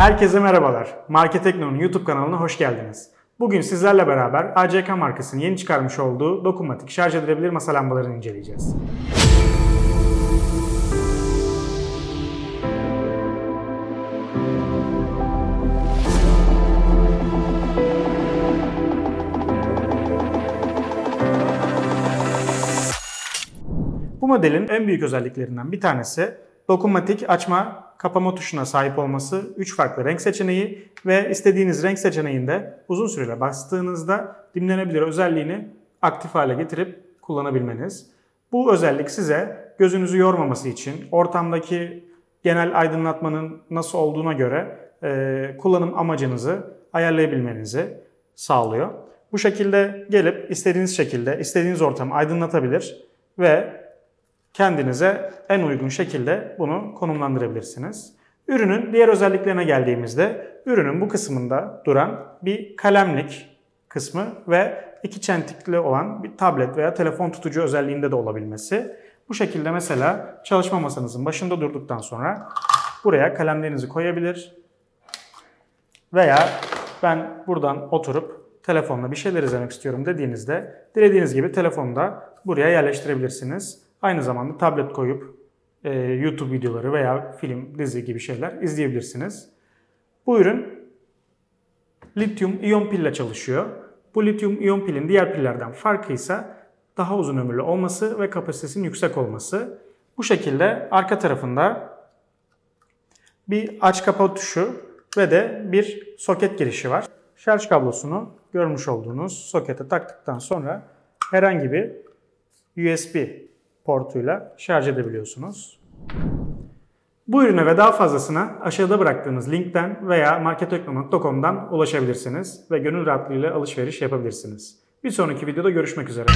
Herkese merhabalar. Market Tekno'nun YouTube kanalına hoş geldiniz. Bugün sizlerle beraber ACK markasının yeni çıkarmış olduğu dokunmatik şarj edilebilir masa lambalarını inceleyeceğiz. Bu modelin en büyük özelliklerinden bir tanesi dokunmatik açma kapama tuşuna sahip olması, 3 farklı renk seçeneği ve istediğiniz renk seçeneğinde uzun süre bastığınızda dimlenebilir özelliğini aktif hale getirip kullanabilmeniz. Bu özellik size gözünüzü yormaması için ortamdaki genel aydınlatmanın nasıl olduğuna göre e, kullanım amacınızı ayarlayabilmenizi sağlıyor. Bu şekilde gelip istediğiniz şekilde istediğiniz ortamı aydınlatabilir ve kendinize en uygun şekilde bunu konumlandırabilirsiniz. Ürünün diğer özelliklerine geldiğimizde ürünün bu kısmında duran bir kalemlik kısmı ve iki çentikli olan bir tablet veya telefon tutucu özelliğinde de olabilmesi. Bu şekilde mesela çalışma masanızın başında durduktan sonra buraya kalemlerinizi koyabilir veya ben buradan oturup telefonla bir şeyler izlemek istiyorum dediğinizde dilediğiniz gibi telefonu da buraya yerleştirebilirsiniz. Aynı zamanda tablet koyup e, YouTube videoları veya film, dizi gibi şeyler izleyebilirsiniz. Bu ürün lityum iyon pille çalışıyor. Bu lityum iyon pilin diğer pillerden farkı ise daha uzun ömürlü olması ve kapasitesinin yüksek olması. Bu şekilde arka tarafında bir aç kapa tuşu ve de bir soket girişi var. Şarj kablosunu görmüş olduğunuz sokete taktıktan sonra herhangi bir USB portuyla şarj edebiliyorsunuz. Bu ürüne ve daha fazlasına aşağıda bıraktığımız linkten veya marketekno.com'dan ulaşabilirsiniz ve gönül rahatlığıyla alışveriş yapabilirsiniz. Bir sonraki videoda görüşmek üzere.